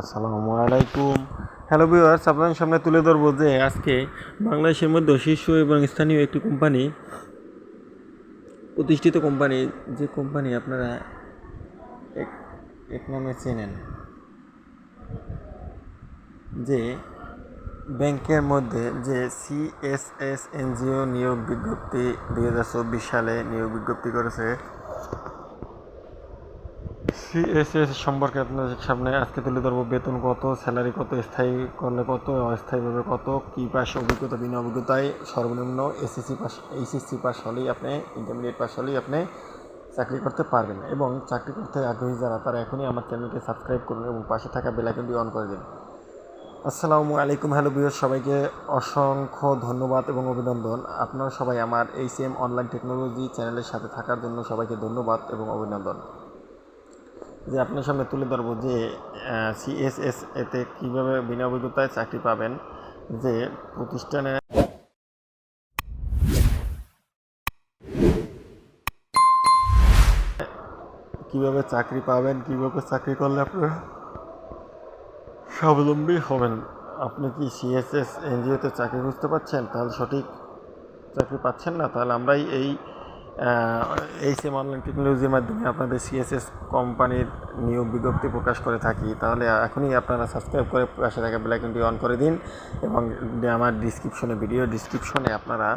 আসসালামু আলাইকুম। Hello viewers আপনাদের সামনে তুলে ধরবো যে আজকে বাংলাদেশের মধ্যে শীর্ষ এবং স্থানীয় একটি কোম্পানি, প্রতিষ্ঠিত কোম্পানি, যে কোম্পানি আপনারা এক এক নামে চেনেন, যে ব্যাংকের মধ্যে যে সিএসএস এনজিও নিয়োগ বিজ্ঞপ্তি দুই হাজার চব্বিশ সালে নিয়োগ বিজ্ঞপ্তি করেছে সিএসএস সম্পর্কে আপনাদের সামনে আজকে তুলে ধরবো বেতন কত স্যালারি কত, স্থায়ী করলে কত, অস্থায়ীভাবে কত, কী পাস অভিজ্ঞতা, বিনা অভিজ্ঞতায় সর্বনিম্ন এসএসসি পাস এইচএসসি পাস হলেই আপনি ইন্টারমিডিয়েট পাস হলেই আপনি চাকরি করতে পারবেন এবং চাকরি করতে আগ্রহী যারা, তারা এখনই আমার চ্যানেলকে সাবস্ক্রাইব করুন এবং পাশে থাকা বেলাইকনটি অন করে দিন। আসসালামু আলাইকুম হ্যালো বিয়র সবাইকে অসংখ্য ধন্যবাদ এবং অভিনন্দন। আপনারা সবাই আমার এই সেম অনলাইন টেকনোলজি চ্যানেলের সাথে থাকার জন্য সবাইকে ধন্যবাদ এবং অভিনন্দন। যে আপনার সামনে তুলে ধরবো যে সিএসএস এতে কীভাবে বিনা অভিজ্ঞতায় চাকরি পাবেন, যে প্রতিষ্ঠানে কীভাবে চাকরি পাবেন, কীভাবে চাকরি করলে আপনারা স্বাবলম্বী হবেন, আপনি কি সিএসএস এনজিওতে চাকরি খুঁজতে পারছেন তাহলে সঠিক চাকরি পাচ্ছেন না, তাহলে আমরাই এই এই সেম অনলাইন টেকনোলজির মাধ্যমে আপনাদের সিএসএস কোম্পানির নিয়োগ বিজ্ঞপ্তি প্রকাশ করে থাকি, তাহলে এখনই আপনারা সাবস্ক্রাইব করে পাশে থাকা বেলাইকনটি অন করে দিন এবং আমার ডিসক্রিপশনে ভিডিও ডিসক্রিপশনে আপনারা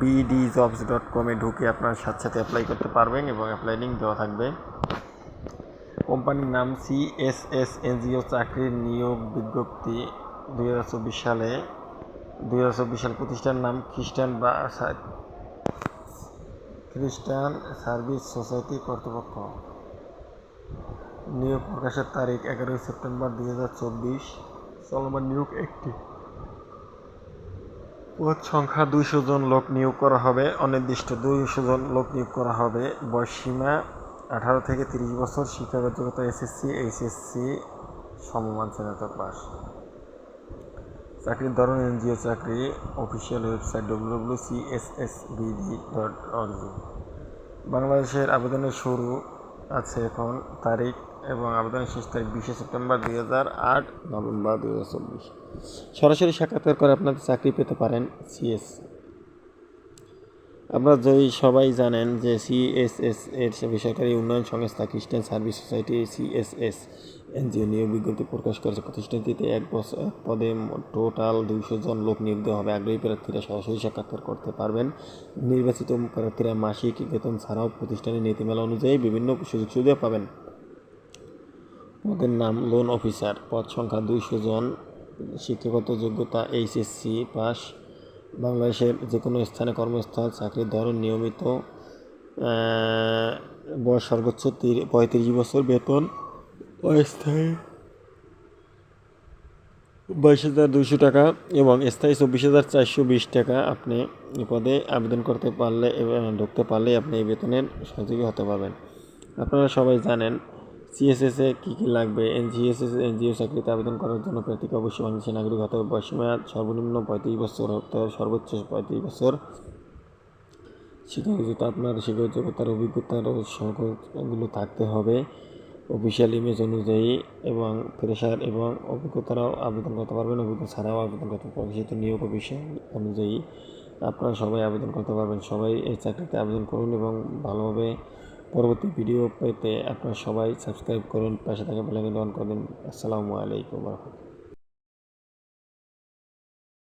বিডি জবস ডট কমে ঢুকে আপনার সাথে সাথে অ্যাপ্লাই করতে পারবেন এবং অ্যাপ্লাই লিঙ্ক দেওয়া থাকবে। কোম্পানির নাম সিএসএস এনজিও চাকরির নিয়োগ বিজ্ঞপ্তি দুই হাজার চব্বিশ সালে, দুই সাল প্রতিষ্ঠানের নাম খ্রিস্টান বা খ্রিস্টান সার্ভিস সোসাইটি কর্তৃপক্ষ। নিয়োগ প্রকাশের তারিখ এগারোই সেপ্টেম্বর দুই হাজার চব্বিশ। চলমান নিয়োগ একটি। পদ সংখ্যা দুইশো জন লোক নিয়োগ করা হবে। অনির্দিষ্ট দুইশো জন লোক নিয়োগ করা হবে। বয়সীমা আঠারো থেকে তিরিশ বছর। শিক্ষাগত এসএসসি, এইচএসসি, সমমান স্নাতক পাস চাকরির ধরন এনজিও চাকরি, official website WWW CSSBD dot org বাংলাদেশের আবেদনের শুরু আছে এখন তারিখ এবং আবেদনের শেষ তারিখ বিশে সেপ্টেম্বর দুই হাজার আট, নভেম্বর দুই হাজার চব্বিশ। সরাসরি সাক্ষাৎকার করে আপনাদের চাকরি পেতে পারেন সিএস আপনারা যদি সবাই জানেন যে সিএসএস এর বেসরকারি উন্নয়ন সংস্থা খ্রিস্টান সার্ভিস সোসাইটি সিএসএস এনজিও নিয়োগ বিজ্ঞপ্তি প্রকাশ করেছে। প্রতিষ্ঠানটিতে এক বছর এক পদে টোটাল দুইশো জন লোক নিয়োগ দেওয়া হবে। আগ্রহী প্রার্থীরা সরাসরি সাক্ষাৎকার করতে পারবেন। নির্বাচিত প্রার্থীরা মাসিক বেতন ছাড়াও প্রতিষ্ঠানের নীতিমালা অনুযায়ী বিভিন্ন সুযোগ সুবিধা পাবেন। পদের নাম লোন অফিসার পদ সংখ্যা দুইশো জন। শিক্ষাগত যোগ্যতা এইচএসসি পাস বাংলাদেশের যে কোনো স্থানে কর্মস্থল, চাকরির ধরন নিয়মিত বয়স সর্বোচ্চ পঁয়ত্রিশ বছর বেতন, অস্থায়ী বাইশ হাজার দুইশো টাকা এবং স্থায়ী চব্বিশ হাজার চারশো বিশ টাকা আপনি এ পদে আবেদন করতে পারলে ঢুকতে পারলে আপনি এই বেতনের সহযোগী হতে পারবেন। আপনারা সবাই জানেন সিএসএসে কী কী লাগবে? এনজিএসএস এনজিও চাকরিতে আবেদন করার জন্য প্রার্থীকে অবশ্যই বাংলাদেশের নাগরিক হতে হবে। বয়সীমা সর্বনিম্ন পঁয়ত্রিশ বছর হতে সর্বোচ্চ পঁয়ত্রিশ বছর। শিক্ষাগত আপনার শিক্ষাগত যোগ্যতার অভিজ্ঞতার সকলগুলো থাকতে হবে অফিসিয়াল ইমেজ অনুযায়ী এবং ফ্রেশার এবং অভিজ্ঞতারাও আবেদন করতে পারবেন। অভিজ্ঞতা ছাড়াও আবেদন করতে পারবেন। যেহেতু নিয়োগ অফিসিয়াল অনুযায়ী আপনারা সবাই আবেদন করতে পারবেন। সবাই এই চাকরিতে আবেদন করুন এবং ভালোভাবে পরবর্তী ভিডিও পেতে আপনারা সবাই সাবস্ক্রাইব করুন, পাশে থাকা বেলাকে অন করবেন আসসালামু আলাইকুম রহমতুল্লাহ।